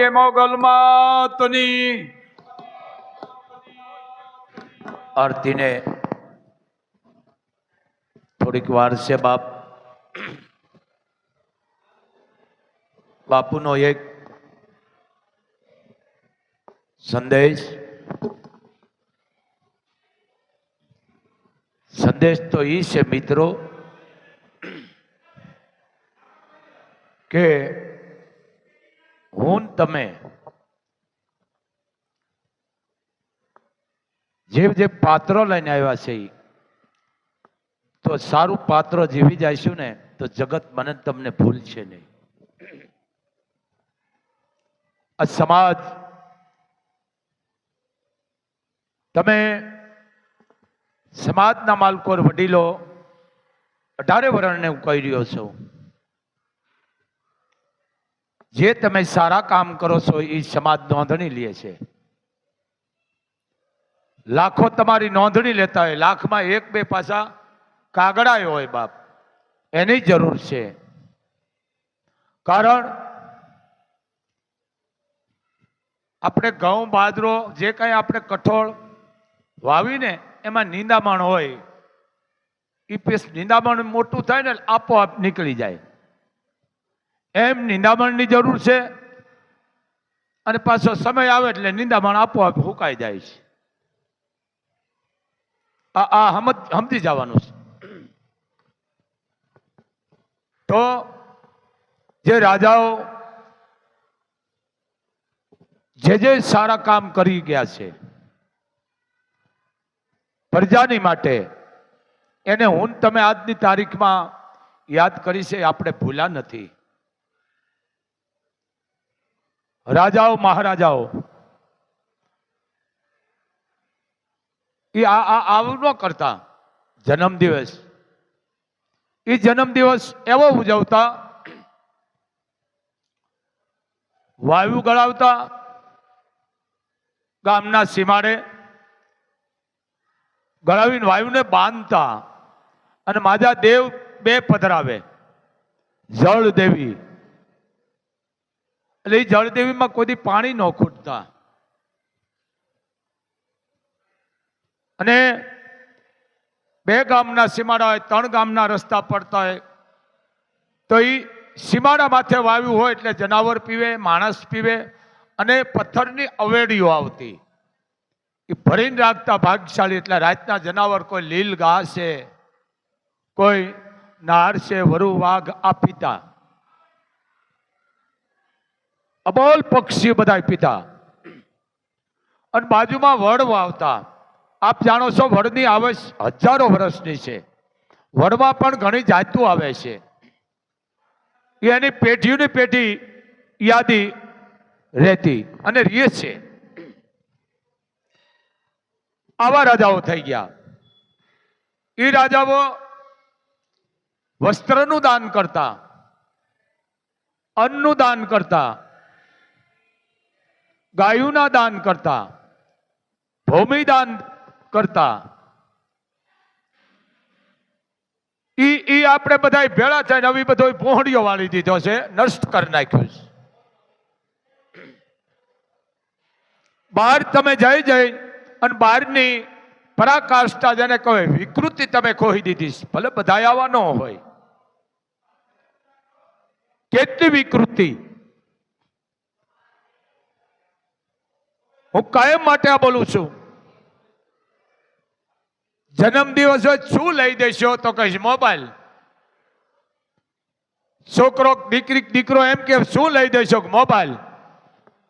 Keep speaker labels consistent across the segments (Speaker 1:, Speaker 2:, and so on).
Speaker 1: એ મોગલમાતની
Speaker 2: આરતીને થોડીક વાર છે બાપ. બાપુનો એક સંદેશ. સંદેશ તો એ છે મિત્રો, કે હું તમે. જે જે પાત્રો લઈને આવ્યા છે તો સારું પાત્ર જીવી જઈશું ને, તો જગત મને તમને તમને ભૂલશે નહીં. આ સમાજ, તમે સમાજના માલકો વડીલો અઢારે વર્ણને હું કહી રહ્યો છું. જે તમે સારા કામ કરો છો, એ સમાજ નોંધણી લે છે. લાખો તમારી નોંધણી લેતા હોય, લાખમાં એક બે પાછા કાગડાયો હોય બાપ. એની જરૂર છે. કારણ આપણે ઘઉં, બાજરો, જે કાંઈ આપણે કઠોળ વાવીને એમાં નિંદામણ હોય એ પેસ નિંદામણ મોટું થાય ને, આપોઆપ નીકળી જાય. એમ નિંદામણની જરૂર છે. અને પાછો સમય આવે એટલે નિંદામણ આપોઆપ હુકાઈ જાય છે. આ આ સમજ સમજી જવાનું છે. તો જે રાજાઓ જે જે સારા કામ કરી ગયા છે, પ્રજાની માટે, એને હું તમે આજની તારીખમાં યાદ કરી છે આપણે ભૂલા નથી. રાજાઓ, મહારાજાઓ. એ આ આવું ન કરતા. જન્મદિવસ. એ જન્મદિવસ એવો ઉજવતા, વાયુ ગળાવતા, ગામના સીમાડે ગળાવીને વાયુને બાંધતા અને માજા દેવ બે પધરાવે. જળ દેવી. એટલે એ જળદેવીમાં કોઈ પાણી ન ખૂટતા. અને બે ગામના સીમાડા હોય ત્રણ ગામના રસ્તા પડતા હોય, તો એ સીમાડા માથે વાવ્યું હોય એટલે જનાવર પીવે, માણસ પીવે અને પથ્થરની અવેડીઓ આવતી. એ ભરીને રાખતા ભાગશાળી એટલે રાતના જનાવર કોઈ લીલ ઘાસ છે, કોઈ નાર છે, વરુ વાઘ આ પીતા. અબોલ પક્ષીઓ બધા પીતા અને બાજુમાં વડ વાવતા. આપ જાણો છો વડની આવશ હજારો વર્ષની છે. વડમાં પણ ઘણી જાતું આવે છે. એની પેઢીઓની પેઢી યાદી રહેતી અને રીએ છે. આવા રાજાઓ થઈ ગયા. એ રાજાઓ વસ્ત્રનું દાન કરતા. અન્નનું દાન કરતા. ગાયુના દાન કરતા ભૂમિદાન કરતા. ઈ ઈ આપણે બધા ભેળા થઈને આવી બધો પોહડીઓ વાળી દીધો છે, નષ્ટ કરી નાખ્યું છે. બહાર તમે જઈ જઈ અને બહારની પરાકાષ્ઠા જેને કહે વિકૃતિ તમે ખોઈ દીધી છે. ભલે બધા આવા ન હોય. કેટલી વિકૃતિ? હું કાયમ માટે આ બોલું છું. જન્મદિવસ હોય શું લઈ દેશો તો કહીશ મોબાઈલ. છોકરો, દીકરી, દીકરો એમ કે શું લઈ દેશો મોબાઈલ.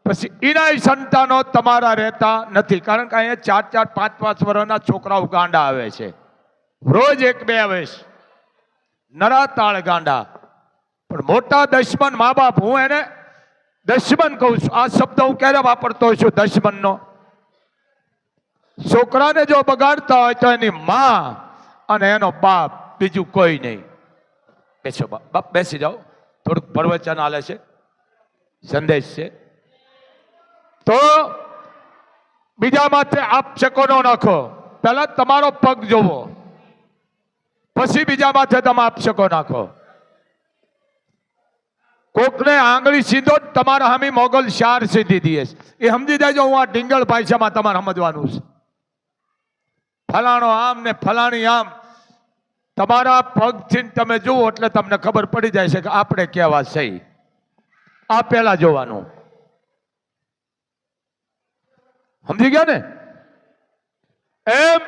Speaker 2: પછી એના સંતાનો તમારા રહેતા નથી. કારણ કે અહીંયા ચાર ચાર, પાંચ પાંચ વર્ષના છોકરાઓ ગાંડા આવે છે. રોજ એક બે આવે છે. નરાતાળ ગાંડા. પણ મોટા દશમન મા બાપ હું એને દશમન કહું છું. આ શબ્દ હું ક્યારે વાપરતો છું દશમનનો? છોકરાને જો બગાડતા હોય તો એની માં અને એનો બાપ બીજું કોઈ નહીં. બેસો બાપ બેસી જાઓ. થોડુંક પ્રવચન આલે છે. સંદેશ છે. તો બીજા માથે આપ શકો ન નાખો. પહેલા તમારો પગ જોવો. પછી બીજા માથે તમે આપ શકો નાખો. કોકને આંગળી સીધો જ તમારા હામી મોગલ શાર સીધી દીએ એ સમજી દેજો હું આ ઢીંગળ ભાષામાં તમારે સમજવાનું છે. ફલાણો આમ ને ફલાણી આમ. તમારા પગથી તમે જુઓ એટલે તમને ખબર પડી જાય છે કે આપણે કેવા સહી આ પહેલા જોવાનું. સમજી ગયા ને? એમ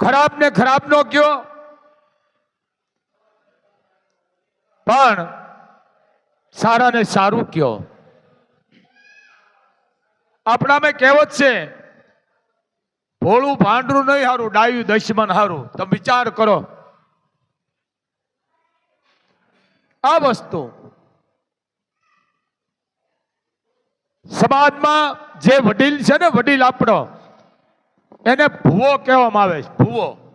Speaker 2: ખરાબ ને ખરાબ નો કયો. પણ સારા ને સારું કયો. આપણામાં કહેવત છે, ભોળું ભાંડરું નહીં હારું, ડાયું દશમન હારું. તમે વિચાર કરો. આ વસ્તુ સમાજમાં જે વડીલ છે ને, વડીલ આપણો, એને ભૂવો કહેવામાં આવે છે, ભૂવો.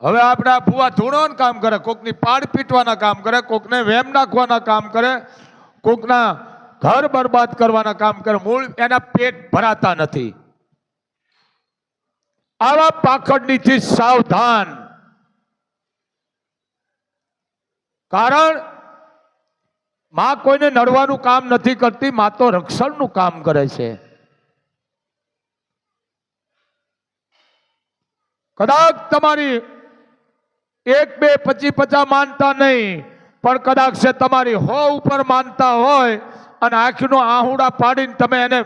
Speaker 2: હવે આપણે ભૂવા ધૂણોન કામ કરે, કોકની પાડ પીટવાના કામ કરે, કોકને વેમ નાખવાના કામ કરે, કોકના ઘર બરબાદ કરવાના કામ કરે, મૂળ એના પેટ ભરાતા નથી. આવા પાખંડીથી સાવધાન. કારણ, માં કોઈને નડવાનું કામ નથી કરતી, માં તો રક્ષણનું કામ કરે છે. કદાચ તમારી એક, બે, પચી પચા માનતા નહીં. પણ કદાચ છે તમારી હો ઉપર માનતા હોય અને આંખનો આહુડા પાડીને તમે એને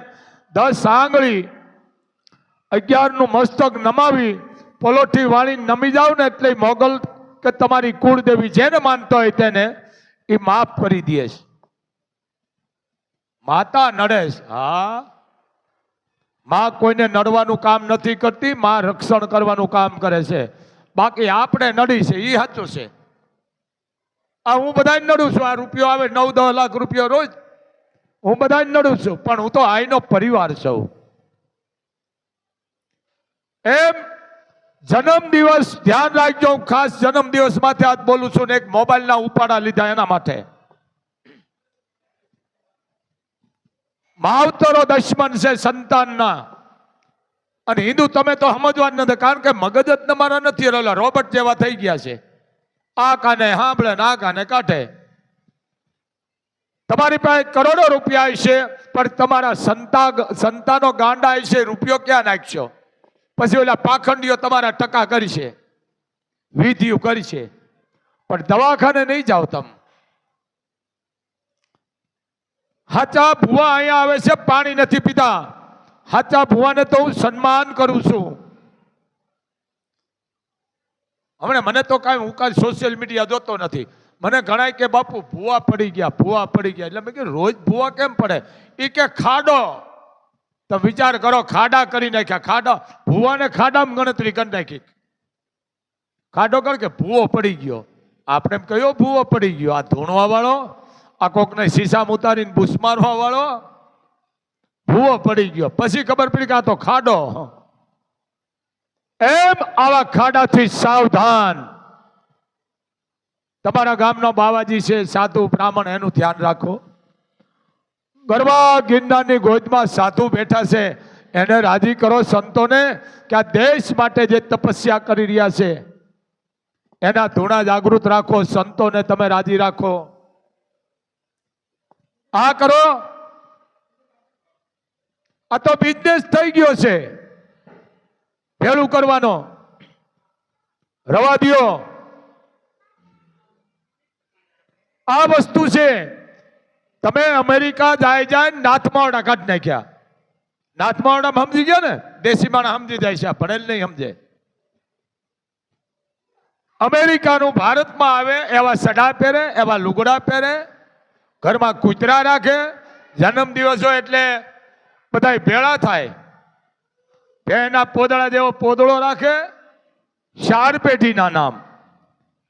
Speaker 2: દસ આંગળી અગિયારનું મસ્તક નમાવી, પલોઠી વાળી નમી જાઓ ને એટલે મોગલ કે તમારી કુળદેવી જેને માનતો હોય તેને એ માફ કરી દે છે. માતા નડે છે. હા. માં કોઈને નડવાનું કામ નથી કરતી, માં રક્ષણ કરવાનું કામ કરે છે. બાકી આપણે નડી છે એ સાચું છે. આ હું બધાને નડું છું, આ રૂપિયો આવે નવ દસ લાખ રૂપિયો રોજ. હું બધાને નડું છું, પણ હું તો આઈનો પરિવાર છું. એમ જન્મ દિવસ ધ્યાન રાખજો, હું ખાસ જન્મ દિવસ માટે આજ બોલું છું ને એક મોબાઈલના ઉપાડા લીધા એના માટે માવતરો દશમન છે સંતાનના. અને હિન્દુ તમે તો સમજવા જ નથી, કારણ કે મગજ જ તમારા નથી. રહેલા રોબોટ જેવા થઈ ગયા છે. આ કાને સાંભળે ને આ કાને કાઢે. તમારી પાસે કરોડો રૂપિયા છે પણ તમારા સંતા સંતાનો ગાંડા છે રૂપિયો ક્યાં નાખશો પછી ઓલા પાખંડીઓ તમારા ટકા કરી છે વિધિઓ કરી છે પણ દવાખાને નહીં જાઓ તમે. હાચા ભુવા અહીંયા આવે છે, પાણી નથી પીતા. હાચા ભુવાને તો હું સન્માન કરું છું. હમણાં મને તો કાંઈ હું કાંઈ સોશિયલ મીડિયા જોતો નથી. મને ગણાય કે બાપુ ભુવા પડી ગયા, ભુવા પડી ગયા. એટલે મેં કે રોજ ભૂવા કેમ પડે? એ કે ખાડો. તો વિચાર કરો, ખાડા કરી નાખ્યા. ખાડા, ભુવાને ખાડામાં ગણતરી કરી નાખી. ખાડો કર કે ભૂવો પડી ગયો. આપણે એમ કયો ભૂવો પડી ગયો. આ ધૂણવા વાળો, આ કોકને શીશામાં ઉતારીને ભૂસ મારવા વાળો ભૂવો પડી ગયો. પછી ખબર પડી કે આ તો ખાડો. એમ આવા ખાડાથી સાવધાન. તમારા ગામનો બાવાજી છે, સાધુ બ્રાહ્મણ, એનું ધ્યાન રાખો. ગરબા ગિરનારની ગોદમાં સાધુ બેઠા છે. એને રાજી કરો સંતોને કે આ દેશ માટે જે તપસ્યા કરી રહ્યા છે. એના ધૂણા જાગૃત રાખો, સંતોને તમે રાજી રાખો. આ કરો. આ તો બિઝનેસ થઈ ગયો છે. ભેળું કરવાનો. રવા દો આ વસ્તુ છે. તમે અમેરિકા જાય જાય નાથમાવડા કાઢ નાખ્યા. નાથમાવડા સમજી ગયા ને? દેશી માણસ સમજી જાય છે. ભણેલ નહીં સમજે. અમેરિકાનું ભારતમાં આવે, એવા સડા પહેરે, એવા લુગડા પહેરે, ઘરમાં કૂતરા રાખે જન્મ દિવસ હોય એટલે બધા ભેળા થાય. એના પોદળા જેવો પોદળો રાખે. ચાર પેઢીના નામ.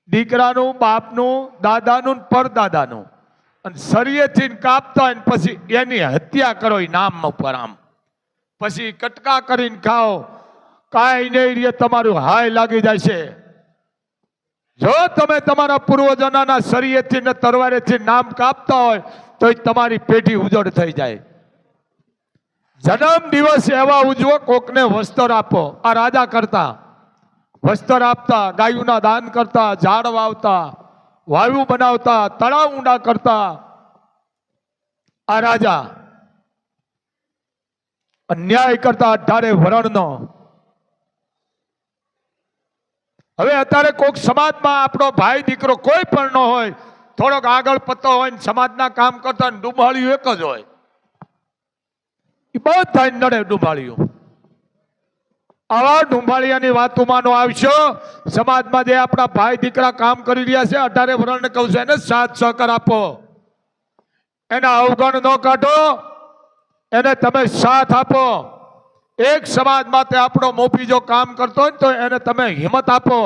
Speaker 2: દીકરાનું, બાપનું, દાદાનું પરદાદાનું. અને સરિયેથી કાપતા હોય પછી એની હત્યા કરો એ નામ ઉપર આમ. પછી કટકા કરીને ખાઓ. કાંઈ નહીં રે, તમારું હાય લાગી જાય છે જો તમે તમારા પૂર્વજોના સરિયેથી ને તરવારેથી નામ કાપતા હોય તો તમારી પેઢી ઉજળ થઈ જાય. જન્મ દિવસ એવા ઉજવો, કોકને વસ્ત્ર આપો. આ રાજા કરતા. વસ્ત્ર આપતા, ગાયુના દાન કરતા, ઝાડ વાવતા, વાયુ બનાવતા, તળાવ ઊંડા કરતા. આ રાજા અન્યાય કરતા અઢારે વરણનો. હવે અત્યારે કોઈક સમાજમાં આપણો ભાઈ દીકરો કોઈ પણ ન હોય, થોડોક આગળ પત્તો હોય ને સમાજના કામ કરતા ને એક જ હોય. એ બધા નડે ડૂબાળ્યું આવા ડુંભાળિયાની વાતોમાંનો આવશો, સમાજમાં જે આપણા ભાઈ દીકરા કામ કરી રહ્યા છે, અઢારે વર્ણને કહું છું, એને સાથ સહકાર આપો. એના અવગણ ન કાઢો, એને તમે સાથ આપો. એક સમાજ માટે આપણો મોપી જો કામ કરતો હોય ને તો એને તમે હિંમત આપો.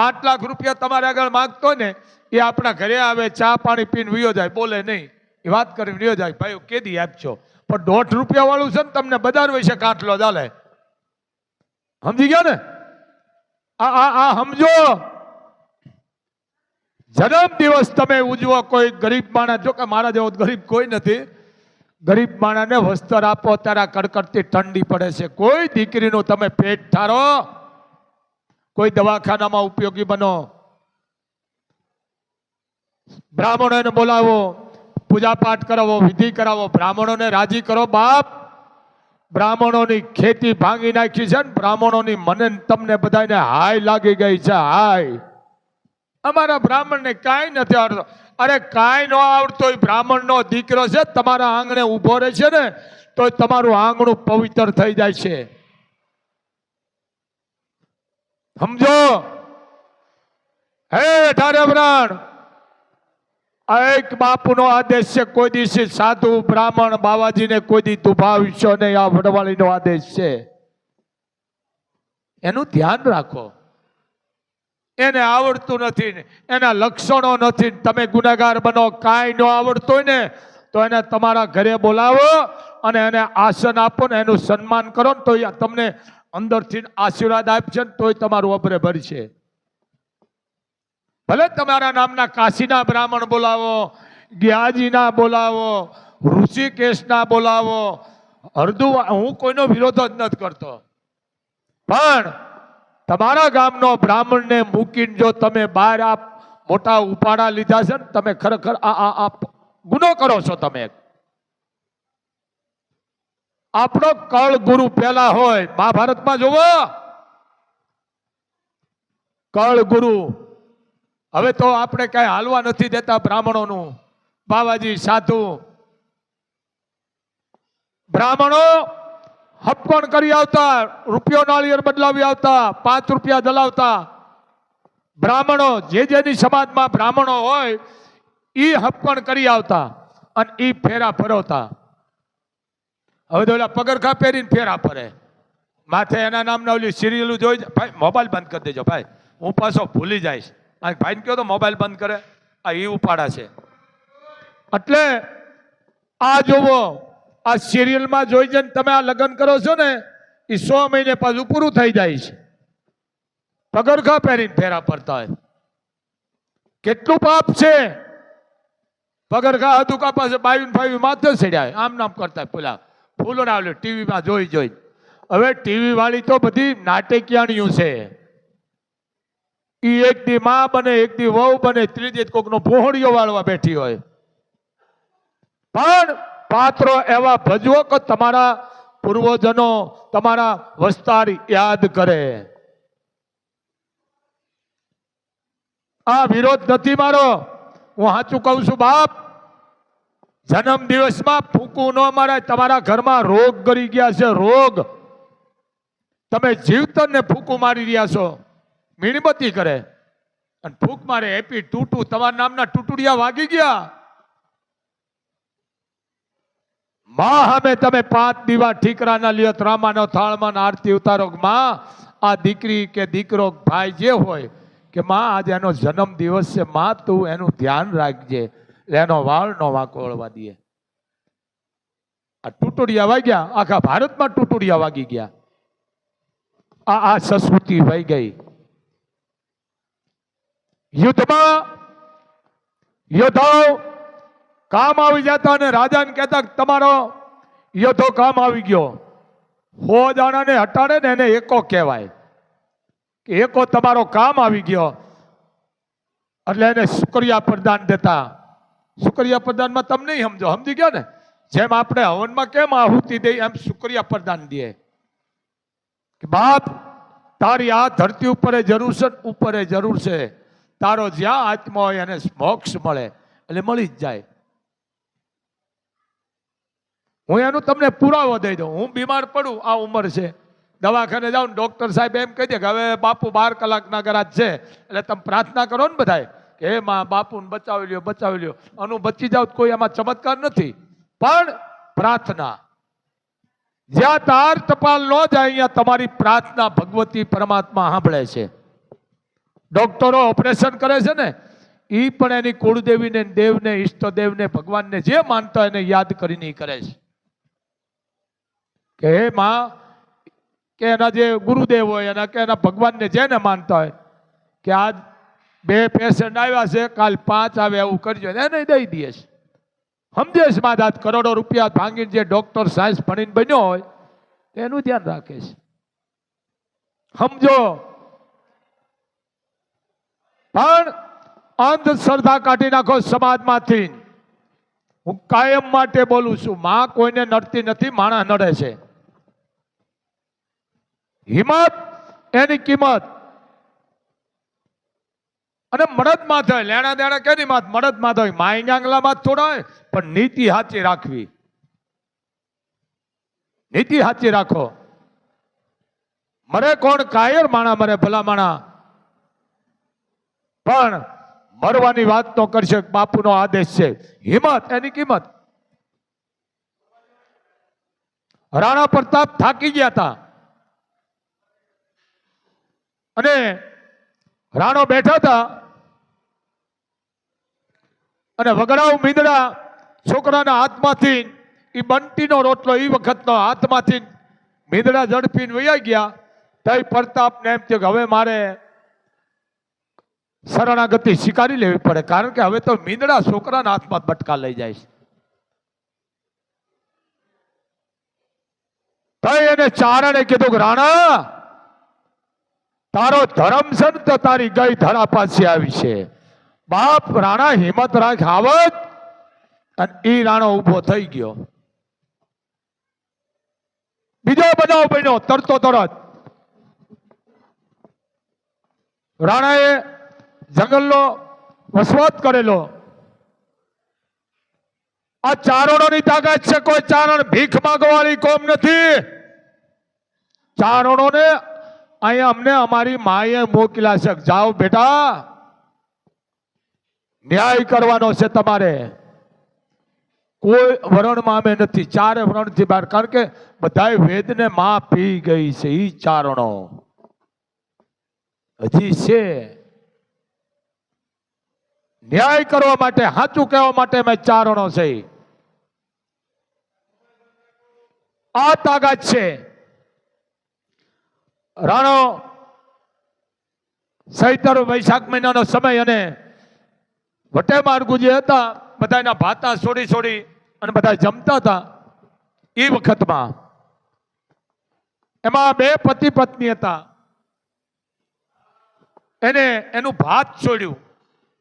Speaker 2: પાંચ લાખ રૂપિયા તમારે આગળ માગતો ને, એ આપણા ઘરે આવે, ચા પાણી પીને વિયો જાય, બોલે નહીં. એ વાત કરીને વિયો જાય ભાઈ કેદી આપજો પણ દોઢ રૂપિયા વાળું છે ને તમને બજાર વિશે કાટલો, ચાલે. સમજી ગયા ને? આ આ આ સમજો. જન્મ દિવસ તમે ઉજવો, કોઈ ગરીબ માણસ, જો કે મારા જેવો ગરીબ કોઈ નથી. ગરીબ માણાને વસ્ત્ર આપો, ત્યારે કડકડતી ઠંડી પડે છે. કોઈ દીકરીનું તમે પેટ ઠારો. કોઈ દવાખાનામાં ઉપયોગી બનો. બ્રાહ્મણોને બોલાવો પૂજા પાઠ કરાવો, વિધિ કરાવો, બ્રાહ્મણોને રાજી કરો બાપ. બ્રાહ્મણોની ખેતી ભાંગી નાખી છે ને બ્રાહ્મણોની મને તમને બધાને હાય લાગી ગઈ છે, હાય. અમારા બ્રાહ્મણને કાંઈ નથી આવડતો. અરે કાંઈ ન આવડતો એ બ્રાહ્મણનો દીકરો છે, તમારા આંગણે ઊભો રહે છે ને તો તમારું આંગણું પવિત્ર થઈ જાય છે. સમજો? હે અઢારે બ્રાણ એક બાપુનો આદેશ છે, કોઈ દિવસે સાધુ, બ્રાહ્મણ, બાવાજીને કોઈ દી દુભાવશો નહીં, આ વડવાળીનો આદેશ છે. એનું ધ્યાન રાખો. એને આવડતું નથી એના લક્ષણો નથી તમે ગુનેગાર બનો, કાંઈ ન આવડતું હોય ને, તો એને તમારા ઘરે બોલાવો અને એને આસન આપો ને, એનું સન્માન કરો ને, તો તમને અંદરથી આશીર્વાદ આપશે ને તોય તમારું અબરે ભરશે. ભલે તમારા નામના કાશીના બ્રાહ્મણ બોલાવો, ગ્યાજીના બોલાવો, ઋષિકેશના બોલાવો હરદુ હું કોઈનો વિરોધ જ નથી કરતો. પણ તમારા ગામનો બ્રાહ્મણને મૂકીને જો તમે બહાર આ મોટા ઉપાડા લીધા છે ને, તમે ખરેખર આ આ ગુનો કરો છો તમે. આપણો કળ ગુરુ પેલા હોય. મહાભારતમાં જોવો કળ ગુરુ. હવે તો આપણે કઈ હાલવા નથી દેતા બ્રાહ્મણોનું. બાવાજી, સાધુ. બ્રાહ્મણો હપકોણ કરી આવતા, રૂપિયો નાળિયેર બદલાવી આવતા, પાંચ રૂપિયા દલાવતા. બ્રાહ્મણો જે જેની સમાજમાં બ્રાહ્મણો હોય એ હપકોણ કરી આવતા અને એ ફેરા ફરવતા. હવે તો ઓલા પગરખા પહેરીને ફેરા ફરે. માથે એના નામના ઓલી સિરિયલ જોઈ ભાઈ, મોબાઈલ બંધ કરી દેજો, ભાઈ. હું પાછો ભૂલી જઈશ. આ ભાઈને કહો તો મોબાઈલ બંધ કરે. આ એ ઉપાડા છે. એટલે આ જોવો, આ સિરિયલમાં જોઈ જઈને તમે આ લગ્ન કરો છો ને એ સો મહિને પાછું પૂરું થઈ જાય છે. પગરખા પહેરીને ફેરા ફરતા હોય. કેટલું પાપ છે. પગરખા હતુકા પાસે બાયું ફાયું માથે ચડ્યા આમ નામ કરતા પેલા. ફૂલોના ઓલે ટીવીમાં જોઈ જોઈ. હવે ટીવી વાળી તો બધી નાટકિયાણીયું છે. ઈ એક દી માં બને, એક દી વહુ બને, ત્રીજી કોકનો ભોહળીઓ વાળવા બેઠી હોય. પણ પાત્રો એવા ભજવો કે તમારા પૂર્વજનો તમારા વસ્તાર યાદ કરે. આ વિરોધ નથી મારો. હું સાચું કહું છું, બાપ જન્મ દિવસમાં ફૂંકવું ન મારાય, તમારા ઘરમાં રોગ ગરી ગયા છે, રોગ. તમે જીવતરને ફૂંકું મારી રહ્યા છો. મીણબત્તી કરે. અને ફૂંક મારે એપી ટૂટું, તમારા નામના ટૂટુડિયા વાગી ગયા. માં હવે તમે પાંચ દીવા ઠીકરાના લ્યો, ત્રામાનો થાળમાં આરતી ઉતારો માં, આ દીકરી કે દીકરો ભાઈ જે હોય, કે માં આજે એનો જન્મ દિવસ છે, માં તું એનું ધ્યાન રાખજે. એનો વાળ નો વાંકો વળવા દે આ ટૂટુડિયા વાગ્યા, આખા ભારતમાં ટૂટુડિયા વાગી ગયા. આ આ સંસ્કૃતિ વહી ગઈ. યુદ્ધમાં યોદ્ધાઓ કામ આવી જતા અને રાજાને કહેતા તમારો યોદ્ધો કામ આવી ગયો. હો દાણાને હટાડે ને એને એકો કહેવાય. કે એકો તમારો કામ આવી ગયો. એટલે એને શુક્રિયા પ્રદાન દેતા. શુક્રિયા પ્રદાનમાં તમને સમજો, સમજી ગયા ને? જેમ આપણે હવનમાં કેમ આહુતિ દઈ એમ શુક્રિયા પ્રદાન દે કે બાપ, તારી આ ધરતી ઉપર જરૂર છે ઉપર જરૂર છે. તારો જ્યાં આત્મા હોય એને મોક્ષ મળે, એટલે મળી જ જાય. હું એનું તમને પુરાવો દઈ દઉં. હું બીમાર પડું, આ ઉંમર છે. દવાખાને જાઉં ડૉક્ટર સાહેબ એમ કહી દે કે હવે બાપુ બાર કલાકના ગરાજ છે, એટલે તમે પ્રાર્થના કરો ને બધાય. હે માં, બાપુને બચાવી લ્યો બચાવી લ્યો. અનુ બચી જાવ કોઈ એમાં ચમત્કાર નથી. પણ પ્રાર્થના. જ્યાં તાર ટપાલ ન જાય, અહીંયા તમારી પ્રાર્થના ભગવતી પરમાત્મા સાંભળે છે. ડોક્ટરો ઓપરેશન કરે છે ને એ પણ એની કુળદેવીને, દેવને, ઈષ્ટદેવને, ભગવાનને જે માનતા એને યાદ કરીને કરે છે. કે, હે માં, કે એના જે ગુરુદેવ હોય, એના, કે એના ભગવાનને જેને માનતા હોય, કે આજ બે પેશન્ટ આવ્યા છે, કાલ પાંચ આવે એવું કરજો. એને દઈ દઈએ છે સમજે છે આજ કરોડો રૂપિયા ભાંગીને જે ડોક્ટર સાયન્સ ભણીને બન્યો હોય એનું ધ્યાન રાખે છે. સમજો. પણ અંધશ્રદ્ધા કાઢી નાખો સમાજમાંથી. હું કાયમ માટે બોલું છું, માં કોઈને નડતી નથી, માણસ નડે છે. હિંમત, એની કિંમત. અને મરદમાં થાય લેણા દેણા કેની માત મરદમાં થાય માઈ ગાંગલા માં થોડા હોય, પણ નીતિ સાચી રાખવી. નીતિ સાચી રાખો. મરે કોણ કાયર માણા, મરે ભલા માણા. પણ મરવાની વાત તો કરશે, બાપુનો આદેશ છે. હિંમત, એની કિંમત. રાણા પ્રતાપ થાકી ગયા હતા અને રાણો બેઠા હતા અને વગડાવ મીંદડા છોકરાના હાથમાંથી એ બંટીનો રોટલો એ વખતનો હાથમાંથી મીંદડા ઝડપીને વૈયા ગયા. તઈ પ્રતાપને એમ થયું કે હવે મારે શરણાગતિ સ્વીકારી લેવી પડે, કારણ કે હવે તો મીંદડા છોકરાના હાથમાં બટકા લઈ જાય છે. એને ચારણે કીધું કે, રાણા, તારો ધર્મ છે તો તારી ગઈ ધરા પાસે આવી છે. બાપ રાણા હિંમત રાખ આવત અને એ રાણો ઊભો થઈ ગયો. બીજો બનાવ બન્યો, તરતો તરત. રાણાએ જંગલનો વસવાટ કરેલો. આ ચારણોની તાકાત છે, કોઈ ચારણ ભીખ માંગવાળી કોમ નથી. ચારણોને અહીંયા અમને અમારી માએ મોકલ્યા છે. જાઓ બેટા. ન્યાય કરવાનો છે તમારે. કોઈ વરણમાં અમે નથી, ચારે વરણથી બહાર. કારણ કે બધાય વેદને માં પી ગઈ છે ઈ ચારણો. હજી છે. ન્યાય કરવા માટે, સાચું કહેવા માટે અમે ચારણો છે. આ તાકાત છે. રાણો ચૈતર વૈશાખ મહિનાનો સમય અને વટે માર્ગુ જે હતા બધા એના ભાતા છોડી છોડી અને બધા જમતા હતા. એ વખતમાં એમાં બે પતિ પત્ની હતા. એને એનું ભાત છોડ્યું.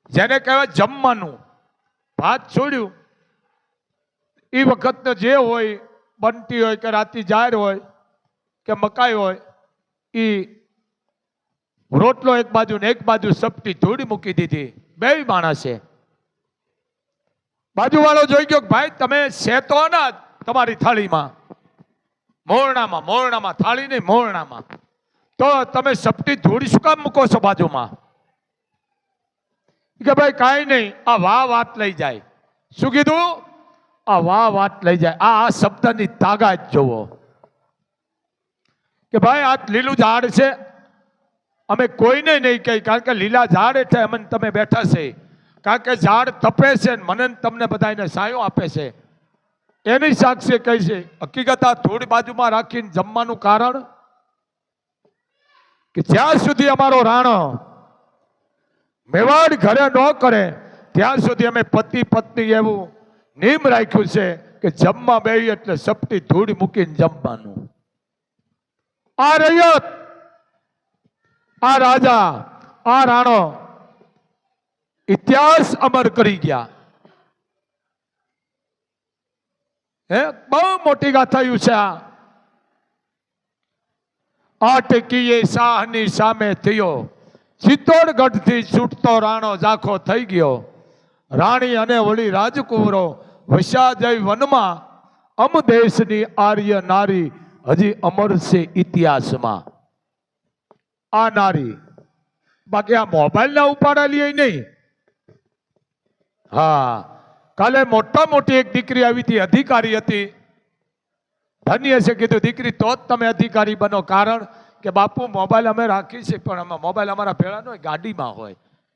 Speaker 2: જેને કહેવાય જમવાનું. ભાત છોડ્યું. એ વખતનો જે હોય, બનતી હોય કે રાતી જાહેર હોય કે મકાઈ હોય એ રોટલો એક બાજુ ને એક બાજુ સપટી ધૂળી મૂકી દીધી. બે છે. બાજુવાળો જોઈ ગયો ભાઈ, તમે શેતો ના તમારી થાળીમાં. મોરણામાં મોરણામાં, થાળી નહીં, મોરણામાં. તો તમે સપટી ધૂળી શું કામ મૂકો છો બાજુમાં? કે ભાઈ, કાંઈ નહીં, આ વાહ વાત લઈ જાય. શું કીધું? આ વાહ વાત લઈ જાય. આ આ શબ્દની તાકાત જોવો. કે ભાઈ, આ લીલું ઝાડ છે અમે કોઈને નહીં કહી, કારણ કે લીલા ઝાડ એટલે અમને તમે બેઠા છે. કારણ કે ઝાડ તપે છે ને મને ને તમને બધાને સાયો આપે છે. એની સાક્ષી કહી છે, હકીકત આ થોડી બાજુમાં રાખીને જમવાનું કારણ? કે જ્યાં સુધી અમારો રાણો મેવાડ ઘરે ન કરે, ત્યાં સુધી અમે પતિ પત્ની એવું નિયમ રાખ્યું છે કે જમવા બે એટલે સપટી ધૂળ મૂકીને જમવાનું. આ રૈયત આ રાજા, આ રાણો ઇતિહાસ અમર કરી ગયા. બહુ મોટી ગાથાયું છે આ. આ ટેકીએ શાહની સામે થયો. ચિત્તોડગઢથી છૂટતો રાણો ઝાંખો થઈ ગયો. રાણી અને વળી રાજકુંવરો વસ્યા વનમાં અમદેશની આર્ય નારી હજી અમર છે ઇતિહાસમાં. આ નારી. બાકી આ મોબાઈલ ના ઉપાડેલી એ નહીં. હા, કાલે મોટા મોટી એક દીકરી આવી હતી, અધિકારી હતી. ધન્ય છે કીધું, દીકરી, તો જ તમે અધિકારી બનો. કારણ કે બાપુ મોબાઈલ અમે રાખી છે, પણ અમે મોબાઈલ અમારા ભેળા હોય ગાડીમાં હોય.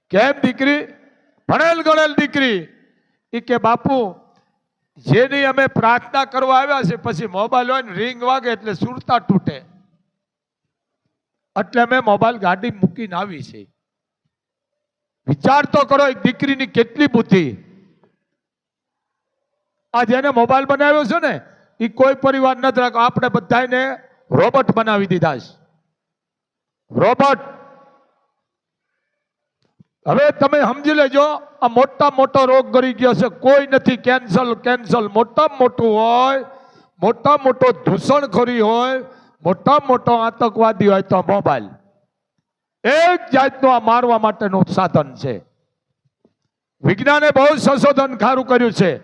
Speaker 2: કેમ દીકરી? ભણેલ ગણેલ દીકરી. એ કે, બાપુ, જેની અમે પ્રાર્થના કરવા આવ્યા છે, પછી મોબાઈલ હોય ને રિંગ વાગે એટલે સુરતા તૂટે. એટલે મેં મોબાઈલ ગાડી મૂકીને આવી છે. વિચાર તો કરો, એક દીકરીની કેટલી બુદ્ધિ. આ જેને મોબાઈલ બનાવ્યો છે ને એ કોઈ પરિવાર નથી રાખો. આપણે બધાને રોબોટ બનાવી દીધા છે. રોબોટ. હવે તમે સમજી લેજો, આ મોટા મોટો રોગ કરી ગયો છે. કોઈ નથી કેન્સલ કેન્સલ. મોટા મોટું હોય મોટા મોટો દૂષણ ખરી હોય મોટા મોટો આતંકવાદી હોય તો મોબાઈલ. એક જાતનું આ મારવા માટેનું સાધન છે. વિજ્ઞાને બહુ સંશોધન ખારું કર્યું છે.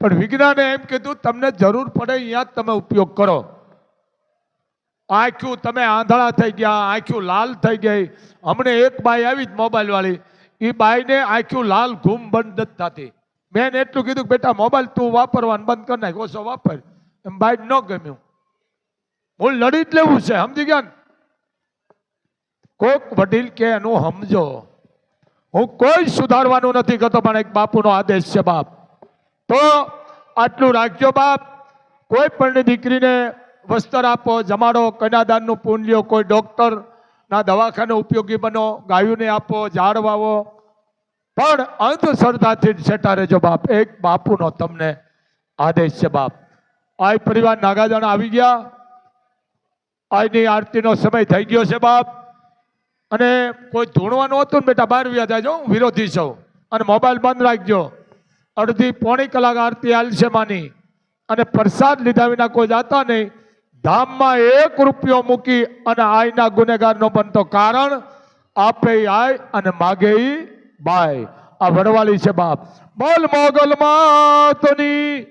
Speaker 2: પણ વિજ્ઞાને એમ કીધું, તમને જરૂર પડે અહીંયા તમે ઉપયોગ કરો. આંખ્યું તમે આંધળા થઈ ગયા આંખ્યું લાલ થઈ ગઈ. અમને એક બાઈ આવી જ મોબાઈલ વાળી એ બાઈને આંખ્યું લાલ ઘૂમ બંધ જ થતી. મેં એટલું કીધું બેટા, મોબાઈલ તું વાપરવાનું બંધ કરી નાખ. ઓછો વાપર. એમ બાઈ ન ગમ્યું. હું લડી જ લેવું છે, સમજી ગયા કોક વડીલ કે એનું સમજો. હું કોઈ સુધારવાનું નથી કરતો, પણ એક બાપુનો આદેશ છે બાપ. તો આટલું રાખજો બાપ. કોઈ પણ દીકરીને વસ્ત્ર આપો, જમાડો, કન્યાદાનનું પૂન લ્યો કોઈ ડોક્ટરના દવાખાને ઉપયોગી બનો, ગાયોને આપો, ઝાડ વાવો. પણ અંધશ્રદ્ધાથી છેટા રહેજો બાપ. એક બાપુનો તમને આદેશ છે બાપ. આ પરિવાર નાગાજણ આવી ગયા. આજની આરતીનો સમય થઈ ગયો છે બાપ. અને કોઈ ધૂણવાનું હતું ને બેટા, બહાર વ્યા જાજો, હું વિરોધી છું. અને મોબાઈલ બંધ રાખજો. અડધી પોણી કલાક આરતી હાલશે માની. અને પ્રસાદ લીધા વિના કોઈ જાતા નહીં. ધામમાં એક રૂપિયો મૂકી અને આયના ગુનેગારનો બનતો કારણ, આપે આય અને માગે બાય. આ વડવાળી છે બાપ. બોલ મોગલ માતની.